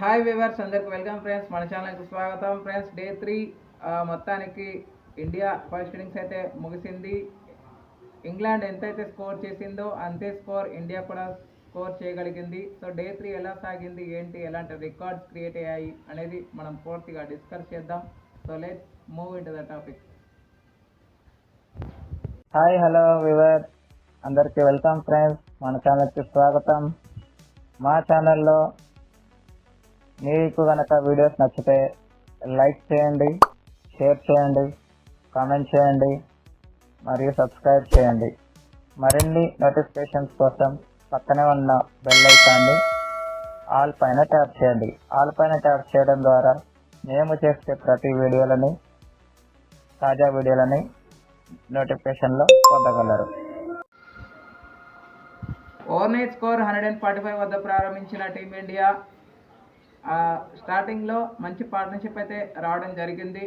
Hi viewers అందరికి welcome friends మన ఛానల్కి స్వాగతం. ఫ్రెండ్స్ డే త్రీ మొత్తానికి ఇండియా ఫస్ట్ ఇన్నింగ్స్ అయితే ముగిసింది. ఇంగ్లాండ్ ఎంతైతే స్కోర్ చేసిందో అంతే స్కోర్ ఇండియా కూడా స్కోర్ చేయగలిగింది. సో డే త్రీ ఎలా సాగింది ఏంటి ఎలాంటి రికార్డ్స్ క్రియేట్ అయ్యాయి అనేది మనం పూర్తిగా డిస్కస్ చేద్దాం. So let move in to the topic hi hello viewer అందరికీ వెల్కమ్ ఫ్రెండ్స్ మన ఛానల్కి స్వాగతం. మా ఛానల్లో మీకు కనుక వీడియోస్ నచ్చితే లైక్ చేయండి షేర్ చేయండి కామెంట్ చేయండి మరియు సబ్స్క్రైబ్ చేయండి. మరిన్ని నోటిఫికేషన్స్ కోసం పక్కనే ఉన్న బెల్ ఐకాన్ని ఆల్ పైన ట్యాప్ చేయండి. ఆల్ పైన ట్యాప్ చేయడం ద్వారా మేము చేసే ప్రతి వీడియోలని తాజా వీడియోలని నోటిఫికేషన్లో పొందగలరు. Overnight score hundred and forty five వద్ద ప్రారంభించిన టీమిండియా స్టార్టింగ్లో మంచి పార్ట్నర్షిప్ అయితే రావడం జరిగింది.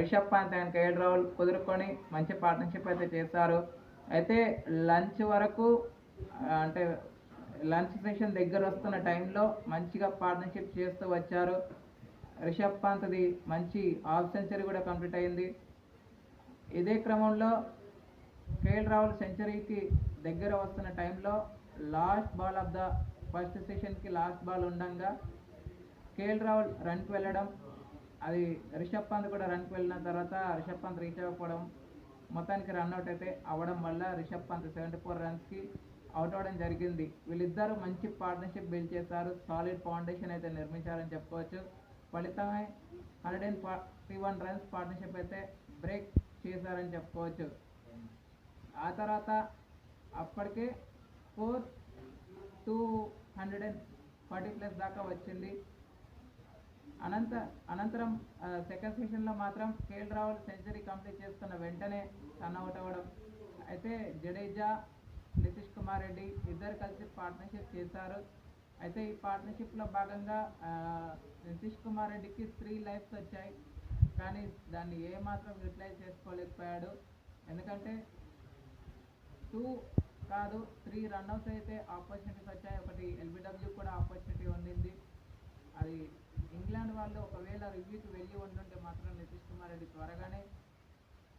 రిషబ్ పంత్ అండ్ కేఎల్ రాహుల్ కుదురుకొని మంచి పార్ట్నర్షిప్ అయితే చేశారు. అయితే లంచ్ వరకు అంటే లంచ్ సెషన్ దగ్గర వస్తున్న టైంలో మంచిగా పార్ట్నర్షిప్ చేస్తూ వచ్చారు. రిషబ్ పంత్ది మంచి హాఫ్ సెంచరీ కూడా కంప్లీట్ అయింది. ఇదే క్రమంలో కేఎల్ రాహుల్ సెంచరీకి దగ్గర వస్తున్న టైంలో last ball of the first సెషన్కి last ball ఉండంగా కేఎల్ రాహుల్ రన్కి వెళ్ళడం అది రిషబ్ పంత్ కూడా రన్కి వెళ్ళిన తర్వాత రిషబ్ పంత్ రీచ్ అవ్వకపోవడం మొత్తానికి రన్అట్ అయితే అవ్వడం వల్ల రిషబ్ పంత్ సెవెంటీ ఫోర్ రన్స్కి అవుట్ అవ్వడం జరిగింది. వీళ్ళిద్దరూ మంచి పార్ట్నర్షిప్ బిల్డ్ చేశారు. సాలిడ్ ఫౌండేషన్ అయితే నిర్మించారని చెప్పుకోవచ్చు. ఫలితమే hundred and forty one runs partnership అయితే బ్రేక్ చేశారని చెప్పుకోవచ్చు. ఆ తర్వాత అప్పటికే four two hundred and forty plus దాకా వచ్చింది. అనంత అనంతరం సెకండ్ సెషన్లో మాత్రం కేఎల్ రాహుల్ సెంచరీ కంప్లీట్ చేసుకున్న వెంటనే రన్ అవుట్ అవ్వడం. అయితే జడేజా నితీష్ కుమార్ రెడ్డి ఇద్దరు కలిసి పార్ట్నర్షిప్ చేశారు. అయితే ఈ పార్ట్నర్షిప్లో భాగంగా నితీష్ కుమార్ రెడ్డికి త్రీ లైఫ్స్ వచ్చాయి. కానీ దాన్ని ఏమాత్రం యూటిలైజ్ చేసుకోలేకపోయాడు. ఎందుకంటే టూ కాదు త్రీ రన్అట్స్ అయితే ఆపర్చునిటీస్ వచ్చాయి. ఒకటి ఎల్బిడబ్ల్యూ కూడా ఆపర్చునిటీ ఉండింది. అది వాళ్ళు ఒకవేళ రివ్యూకి వెళ్ళి ఉండుంటే మాత్రం నితీష్ కుమార్ రెడ్డి త్వరగానే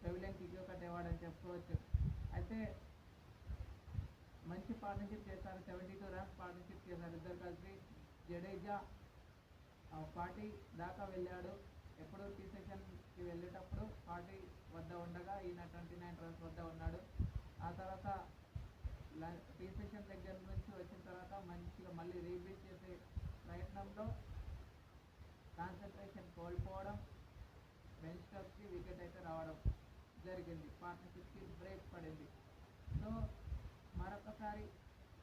పెవిలియన్ కట్టేవాడు కట్టేవాడని చెప్పుకోవచ్చు. అయితే మంచి పార్ట్నర్షిప్ చేశారు. సెవెంటీ టూ రన్స్ పార్ట్నర్షిప్ చేశారు. ఇద్దరు కలిసి జడేజా పార్టీ దాకా వెళ్ళాడు. ఎప్పుడు టీ సెషన్కి వెళ్ళేటప్పుడు పార్టీ వద్ద ఉండగా ఈయన ట్వంటీ నైన్ రన్స్ వద్ద ఉన్నాడు. ఆ తర్వాత టీ సెషన్ దగ్గర నుంచి వచ్చిన తర్వాత మంచిగా మళ్ళీ రీబీట్ చేసే ప్రయత్నంలో కాన్సన్ట్రేషన్ కోల్పోవడం బెంచ్ స్టాప్కి వికెట్ అయితే రావడం జరిగింది. పార్ట్నర్షిప్కి బ్రేక్ పడింది. సో మరొకసారి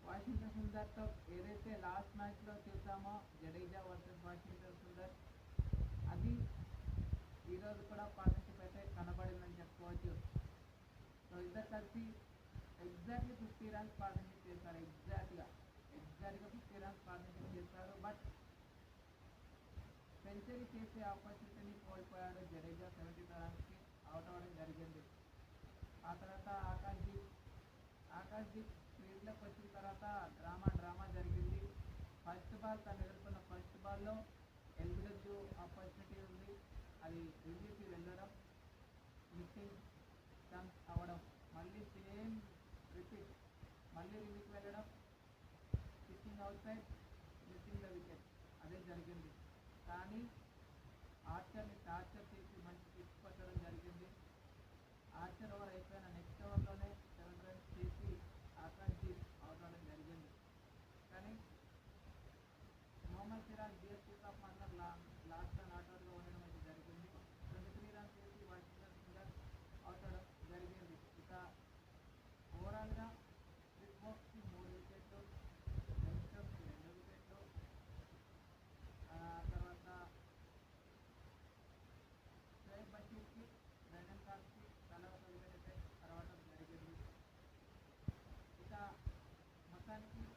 వాషింగ్టన్ సుందర్తో ఏదైతే లాస్ట్ మ్యాచ్లో చూసామో జడేజా వర్సెస్ వాషింగ్టన్ సుందర్ అది ఈరోజు కూడా పార్ట్నర్షిప్ అయితే కనబడిందని చెప్పుకోవచ్చు. సో ఇద్దరు కలిసి ఎగ్జాక్ట్లీ ఫిఫ్టీ రన్స్ పార్ట్నర్షిప్ చేశారు ఎగ్జాక్ట్గా ఎగ్జాక్ట్గా ఫిఫ్టీ రన్స్ పార్ట్నర్షిప్ చేశారు బట్ సెంచరీ చేసే ఆపర్చునిటీని కోల్పోయాడు జడేజా సెవెంటీన్ రన్స్కి అవుట్ అవ్వడం జరిగింది. ఆ తర్వాత ఆకాశ్దీప్ ఆకాశ్దీప్ ఫీల్డ్లోకి వచ్చిన తర్వాత డ్రామా డ్రామా జరిగింది. ఫస్ట్ బాల్ తను ఎదుర్కొన్న ఫస్ట్ బాల్లో ఎల్బిడబ్ల్యూ ఆపర్చునిటీ ఉంది. అది ఎల్బిసి వెళ్ళడం మిస్సింగ్ ఛాన్స్ అవ్వడం మళ్ళీ సేమ్ రిపీట్ మళ్ళీ రివ్యూకి వెళ్ళడం pitching outside missing the wicket. అదే జరిగింది. కానీ ఆర్చర్ని టార్చర్ చేసి మంచి పిచ్ పట్టడం జరిగింది. ఆర్చర్ ఓవర్ అయిపోయిన నెక్స్ట్ ఓవర్లోనే సెవెన్ రన్స్ చేసి ఆకాశ్దీప్ అవుట్ అవ్వడం జరిగింది. కానీ మొహమ్మద్ సిరాజ్ బిఎస్పీ కప్ మాత్రం లా అవుట్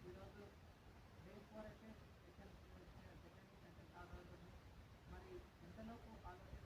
ఈరోజు ఫోర్ ఎఫ్ఎస్ సెకండ్ సెకండ్ మరి ఎంతలోపు ఆలోచన